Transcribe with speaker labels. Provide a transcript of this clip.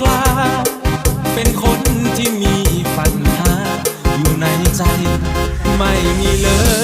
Speaker 1: กล้า เป็นคนที่มีปัญหา อยู่ในใจ ไม่มีเลย